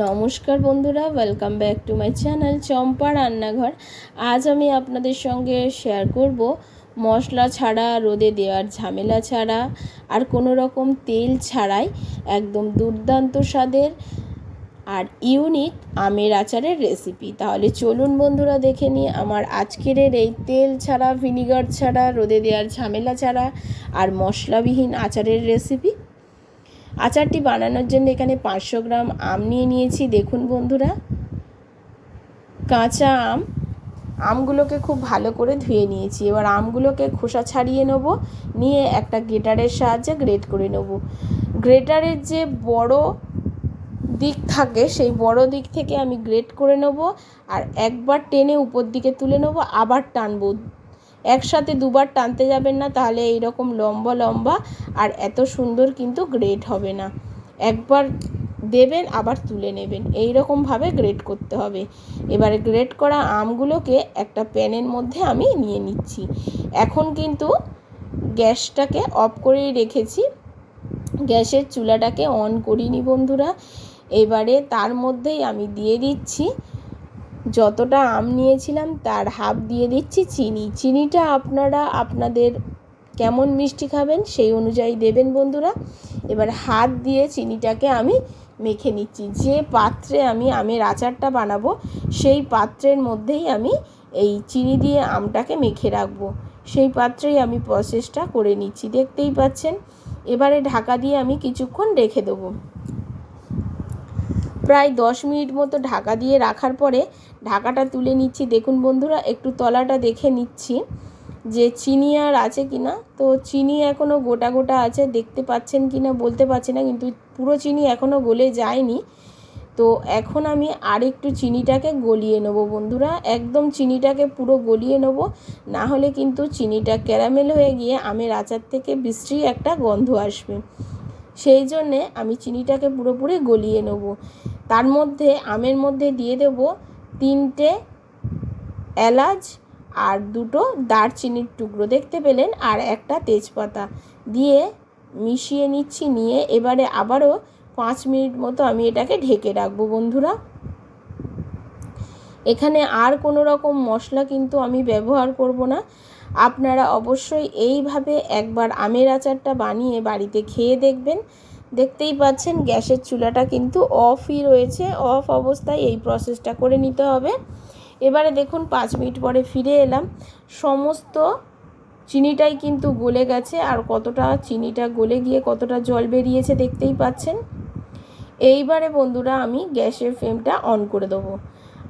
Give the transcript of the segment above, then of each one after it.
নমস্কার বন্ধুরা welcome back to my channel Champa Rannaghor. আজ আমি আপনাদের সঙ্গে শেয়ার করব মশলা ছাড়া, রোদে দেওয়ার ঝামেলা ছাড়া, আর কোনো রকম তেল ছাড়াই একদম দুর্দান্ত স্বাদের আর ইউনিক আমের আচারের রেসিপি তাহলে চলুন বন্ধুরা, দেখে নিই আমার আজকের এই তেল ছাড়া ভিনিগার ছাড়া, রোদে দেওয়ার ঝামেলা ছাড়া আর মশলাবিহীন আচারের রেসিপি আচারটি বানানোর জন্য এখানে পাঁচশো গ্রাম আম নিয়ে নিয়েছি। দেখুন বন্ধুরা, কাঁচা আম। আমগুলোকে খুব ভালো করে ধুয়ে নিয়েছি। এবার আমগুলোকে খোসা ছাড়িয়ে নেব, নিয়ে একটা গ্রেটারের সাহায্যে গ্রেট করে নেব। গ্রেটারের যে বড় দিক থাকে, সেই বড় দিক থেকে আমি গ্রেট করে নেব, আর একবার টেনে উপর দিকে তুলে নেব, আবার টানবো একসাথে দুবার টানতে যাবেন না, তাহলে এইরকম লম্বা লম্বা আর এত সুন্দর কিন্তু গ্রেট হবে না। একবার দেবেন, আবার তুলে নেবেন। এই রকমভাবে গ্রেট করতে হবে। এবারে গ্রেট করা আমগুলোকে একটা প্যানের মধ্যে আমি নিয়ে নিচ্ছি। এখন কিন্তু গ্যাসটাকে অফ করেই রেখেছি। গ্যাসের চুলাটাকে অন করিনি বন্ধুরা। এবারে তার মধ্যেই আমি দিয়ে দিচ্ছি যতটা আম নিয়েছিলাম, তার হাফ দিয়ে দিচ্ছি চিনি। চিনিটা আপনারা, আপনাদের কেমন মিষ্টি খাবেন সেই অনুযায়ী দেবেন বন্ধুরা। এবার হাত দিয়ে চিনিটাকে আমি মেখে নিচ্ছি। যে পাত্রে আমি আমের আচারটা বানাবো, সেই পাত্রের মধ্যেই আমি এই চিনি দিয়ে আমটাকে মেখে রাখব। সেই পাত্রেই আমি প্রসেসটা করে নিচ্ছি, দেখতেই পাচ্ছেন? এবারে ঢাকা দিয়ে আমি কিছুক্ষণ রেখে দেবো। প্রায় দশ মিনিট মতো ঢাকা দিয়ে রাখার পরে ঢাকাটা তুলে নিচ্ছি। দেখুন বন্ধুরা, একটু তলাটা দেখে নিচ্ছি যে চিনি আর আছে কি না তো চিনি এখনও গোটা গোটা আছে, দেখতে পাচ্ছেন কি না বলতে পারছি না, কিন্তু পুরো চিনি এখনও গলে যায়নি। তো এখন আমি আর একটু চিনিটাকে গলিয়ে নেব বন্ধুরা, একদম চিনিটাকে পুরো গলিয়ে নেব। না হলে কিন্তু চিনিটা ক্যারামেল হয়ে গিয়ে আমের আচার থেকে বিশ্রী একটা গন্ধ আসবে। সেই জন্যে আমি চিনিটাকে পুরোপুরি গলিয়ে নেব। তার মধ্যে, আমের মধ্যে দিয়ে দেব তিনটে এলাচ আর দুটো দারচিনির টুকরো দেখতে পেলেন আর একটা তেজপাতা দিয়ে মিশিয়ে নিচ্ছি, নিয়ে এবারে আবারও পাঁচ মিনিট মতো আমি এটাকে ঢেকে রাখব বন্ধুরা। এখানে আর কোনো রকম মশলা কিন্তু আমি ব্যবহার করব না। আপনারা অবশ্যই এইভাবে একবার আমের আচারটা বানিয়ে বাড়িতে খেয়ে দেখবেন। দেখতেই পাচ্ছেন, গ্যাসের চুলাটা কিন্তু অফই রয়েছে। অফ অবস্থায় এই প্রসেসটা করে নিতে হবে। এবারে দেখুন, পাঁচ মিনিট পরে ফিরে এলাম। সমস্ত চিনিটাই কিন্তু গলে গেছে। আর কতটা চিনিটা গলে গিয়ে কতটা জল বেরিয়েছে দেখতেই পাচ্ছেন। এইবারে বন্ধুরা, আমি গ্যাসের ফ্লেমটা অন করে দেবো।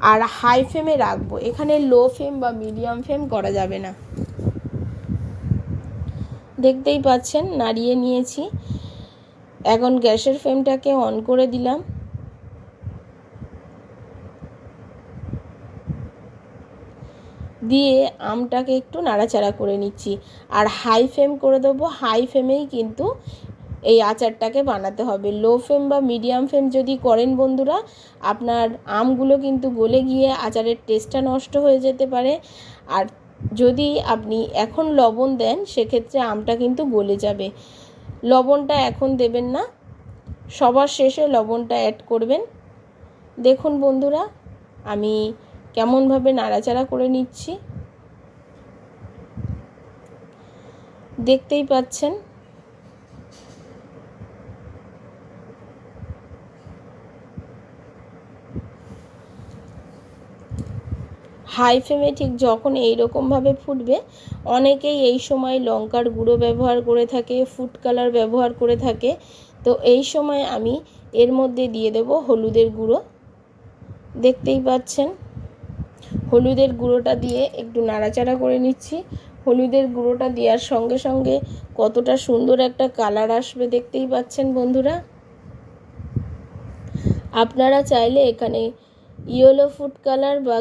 আর হাই ফ্লেমে রাখব। এখানে লো ফ্লেম বা মিডিয়াম ফ্লেম করা যাবে না। দেখতেই পাচ্ছেন, নাড়িয়ে নিয়েছি। এখন গ্যাসের ফ্লেমটাকে অন করে দিলাম। দিয়ে আমটাকে একটু নাড়াচাড়া করে নিচ্ছি। আর হাই ফ্লেম করে দেবো। হাই ফ্লেমেই কিন্তু এই আচারটাকে বানাতে হবে। লো ফ্লেম বা মিডিয়াম ফ্লেম যদি করেন বন্ধুরা, আপনার আমগুলো কিন্তু গলে গিয়ে আচারের টেস্টটা নষ্ট হয়ে যেতে পারে। আর যদি আপনি এখন লবণ দেন, সেক্ষেত্রে আমটা কিন্তু গলে যাবে। লবণটা এখন দেবেন না। সবার শেষে লবণটা অ্যাড করবেন। দেখুন বন্ধুরা, আমি কেমনভাবে নাড়াচাড়া করে নিচ্ছি। দেখতেই পাচ্ছেন হাই ফ্লেমে ঠিক যখন এই রকমভাবে ফুটবে, অনেকেই এই সময় লঙ্কার গুঁড়ো ব্যবহার করে থাকে, ফুড কালার ব্যবহার করে থাকে। তো এই সময় আমি এর মধ্যে দিয়ে দেব হলুদের গুঁড়ো। দেখতেই পাচ্ছেন? হলুদের গুঁড়োটা দিয়ে একটু নাড়াচাড়া করে নিচ্ছি। হলুদের গুঁড়োটা দেওয়ার সঙ্গে সঙ্গে কতটা সুন্দর একটা কালার আসবে দেখতেই পাচ্ছেন বন্ধুরা। আপনারা চাইলে এখানে ইয়েলো ফুড কালার বা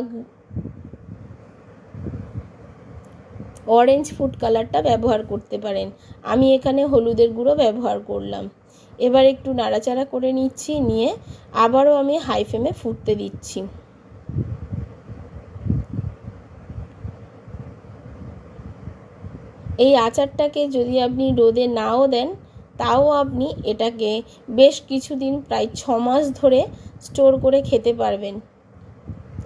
অরেঞ্জ ফুড কালারটা ব্যবহার করতে পারেন। আমি এখানে হলুদের গুঁড়ো ব্যবহার করলাম। এবার একটু নাড়াচাড়া করে নিচ্ছি, নিয়ে আবারও আমি হাই ফ্লেমে ফুটতে দিচ্ছি। এই আচারটাকে যদি আপনি রোদে নাও দেন, তাও আপনি এটাকে বেশ কিছুদিন, প্রায় ছ মাস ধরে স্টোর করে খেতে পারবেন।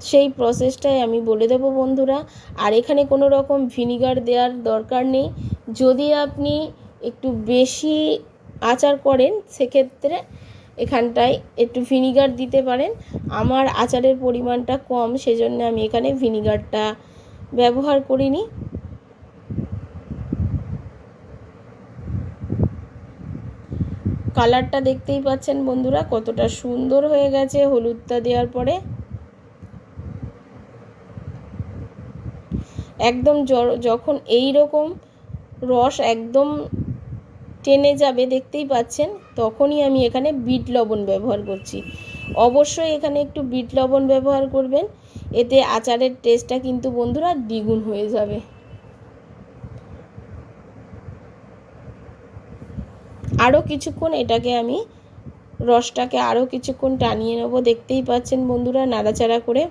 সেই প্রসেসটাই আমি বলে দেবো বন্ধুরা। আর এখানে কোনো রকম ভিনিগার দেওয়ার দরকার নেই। যদি আপনি একটু বেশি আচার করেন, সেক্ষেত্রে এখানটায় একটু ভিনিগার দিতে পারেন। আমার আচারের পরিমাণটা কম, সেজন্য আমি এখানে ভিনিগারটা ব্যবহার করিনি। কালারটা দেখতেই পাচ্ছেন বন্ধুরা, কতটা সুন্দর হয়ে গেছে। হলুদটা দেওয়ার পরে একদম যখন এই রকম রস একদম টেনে যাবে, দেখতেই পাচ্ছেন, তখনই আমি এখানে বিট লবণ ব্যবহার করছি। অবশ্যই এখানে একটু বিট লবণ ব্যবহার করবেন, এতে আচারের টেস্টটা কিন্তু বন্ধুরা দ্বিগুণ হয়ে যাবে। আরও কিছুক্ষণ এটাকে আমি রসটাকে আরও কিছুক্ষণ টানিয়ে নেব, দেখতেই পাচ্ছেন বন্ধুরা, নাড়াচাড়া করে।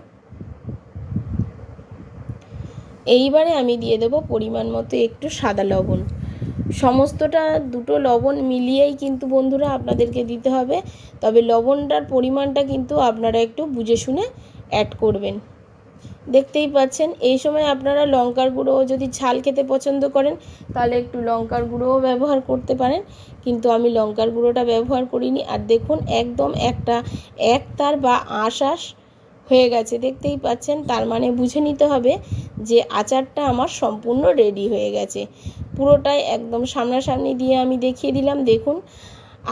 এইবারে আমি দিয়ে দেবো পরিমাণ মতো একটু সাদা লবণ। সমস্তটা দুটো লবণ মিলিয়েই কিন্তু বন্ধুরা আপনাদেরকে দিতে হবে। তবে লবণটার পরিমাণটা কিন্তু আপনারা একটু বুঝে শুনে অ্যাড করবেন। দেখতেই পাচ্ছেন, এই সময় আপনারা লঙ্কার গুঁড়ো যদি ঝাল খেতে পছন্দ করেন, তাহলে একটু লঙ্কার গুঁড়োও ব্যবহার করতে পারেন। কিন্তু আমি লঙ্কার গুঁড়োটা ব্যবহার করিনি। আর দেখুন, একদম একটা এক তার বা আশাস হয়ে গেছে। দেখতেই পাচ্ছেন, তার মানে বুঝে নিতে হবে যে আচারটা আমার সম্পূর্ণ রেডি হয়ে গেছে। পুরোটাই একদম সামনাসামনি দিয়ে আমি দেখিয়ে দিলাম। দেখুন,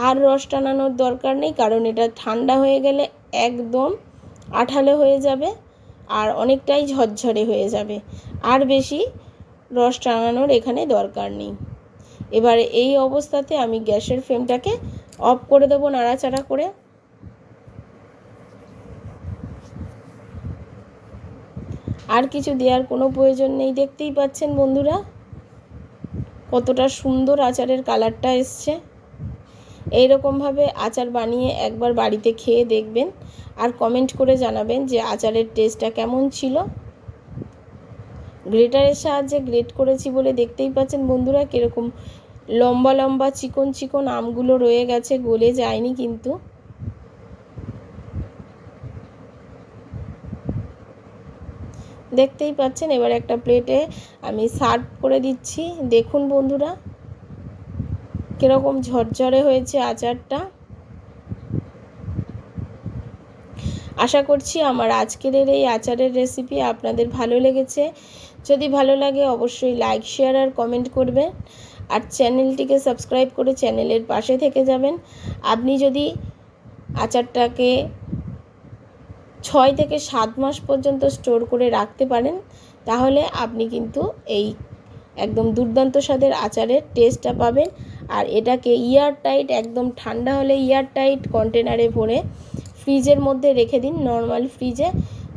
আর রস টানানোর দরকার নেই, কারণ এটা ঠান্ডা হয়ে গেলে একদম আঠালো হয়ে যাবে আর অনেকটাই ঝরঝরে হয়ে যাবে। আর বেশি রস টানানোর এখানে দরকার নেই। এবারে এই অবস্থাতে আমি গ্যাসের ফ্লেমটাকে অফ করে দেবো নাড়াচাড়া করে। আর কিছু দেওয়ার কোনো প্রয়োজন নেই। দেখতেই পাচ্ছেন বন্ধুরা, কতটা সুন্দর আচারের কালারটা এসছে। এইরকমভাবে আচার বানিয়ে একবার বাড়িতে খেয়ে দেখবেন আর কমেন্ট করে জানাবেন যে আচারের টেস্টটা কেমন ছিল। গ্রেটারের সাহায্যে গ্রেট করেছি বলে দেখতেই পাচ্ছেন বন্ধুরা, কীরকম লম্বা লম্বা চিকন চিকন আমগুলো রয়ে গেছে, গলে যায়নি কিন্তু। দেখতেই পাচ্ছেন, এবার একটা প্লেটে আমি সার্ভ করে দিচ্ছি। দেখুন বন্ধুরা, কীরকম ঝরঝরে হয়েছে আচারটা। আশা করছি আমার আজকের এই আচারের রেসিপি আপনাদের ভালো লেগেছে। যদি ভালো লাগে অবশ্যই লাইক শেয়ার আর কমেন্ট করবেন। আর চ্যানেলটিকে সাবস্ক্রাইব করে চ্যানেলের পাশে থেকে যাবেন। আপনি যদি আচারটাকে ছয় থেকে সাত মাস পর্যন্ত স্টোর করে রাখতে পারেন, তাহলে আপনি কিন্তু এই একদম দুর্দান্ত স্বাদের আচারের টেস্টটা পাবেন। আর এটাকে ইয়ার টাইট একদম ঠান্ডা হলে ইয়ার টাইট কন্টেনারে ভরে ফ্রিজের মধ্যে রেখে দিন। নর্মাল ফ্রিজে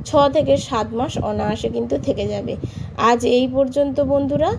ছ থেকে সাত মাস অনায়াসে কিন্তু থেকে যাবে। আজ এই পর্যন্ত বন্ধুরা